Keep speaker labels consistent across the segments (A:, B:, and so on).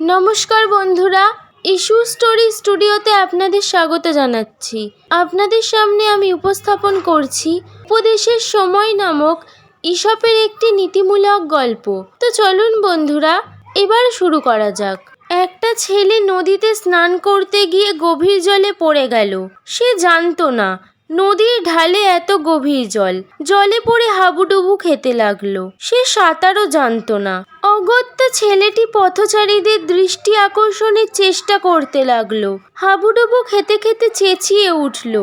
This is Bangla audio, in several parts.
A: নমস্কার বন্ধুরা, ইস্যু স্টোরি স্টুডিওতে আপনাদের স্বাগত জানাচ্ছি। আপনাদের সামনে আমি উপস্থাপন করছি উপদেশের সময় নামক ঈশপের একটি নীতিমূলক গল্প। তো চলুন বন্ধুরা, এবার শুরু করা যাক। একটা ছেলে নদীতে স্নান করতে গিয়ে গভীর জলে পড়ে গেল। সে জানতো না, নদীর ঢালে এত গভীর জল। জলে পড়ে হাবুডুবু খেতে লাগল। সে সাঁতারও জানতো না। অগত্যা ছেলেটি পথচারীদের দৃষ্টি আকর্ষণের চেষ্টা করতে লাগল। হাবুডুবু খেতে খেতে চেঁচিয়ে উঠল,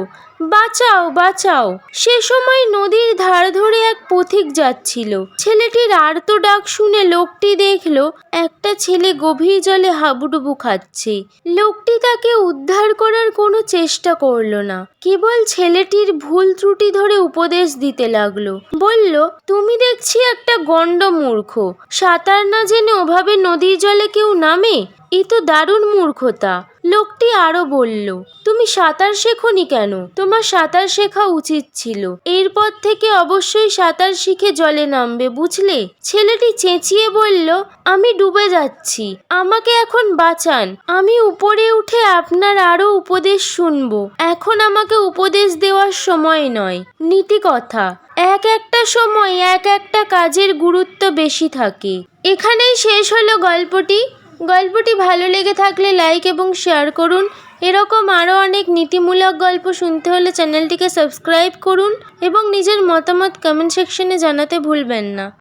A: বাঁচাও বাঁচাও। সে সময় নদীর ধার ধরে এক পথিক যাচ্ছিল। ছেলেটির আর্ত ডাক শুনে লোকটি দেখল, একটা ছেলে গভীর জলে হাবুডুবু খাচ্ছে। লোকটি তাকে উদ্ধার করার কোনো চেষ্টা করল না। কেবল ছেলেটির ভুল ত্রুটি ধরে উপদেশ দিতে লাগল। বলল, তুমি দেখছি একটা গণ্ড মূর্খ সাঁতার না জেনে ওভাবে নদীর জলে কেউ নামে? এ তো দারুণ মূর্খতা। লোকটি আরও বলল, তুমি সাঁতার শেখনি কেন? তোমার সাঁতার শেখা উচিত ছিল। এরপর থেকে অবশ্যই সাঁতার শিখে জলে নামবে, বুঝলে? ছেলেটি চেঁচিয়ে বলল, আমি ডুবে যাচ্ছি। আমাকে এখন বাঁচান। আমি উপরে উঠে আপনার আরও উপদেশ শুনব। এখন আমাকে উপদেশ দেওয়ার সময় নয়। নীতি কথা এক একটা সময় এক একটা কাজের গুরুত্ব বেশি থাকে। এখানেই শেষ হলো গল্পটি। গল্পটি ভালো লেগে থাকলে লাইক এবং শেয়ার করুন। এরকম আরও অনেক নীতিমূলক গল্প শুনতে হলে চ্যানেলটিকে সাবস্ক্রাইব করুন এবং নিজের মতামত কমেন্ট সেকশনে জানাতে ভুলবেন না।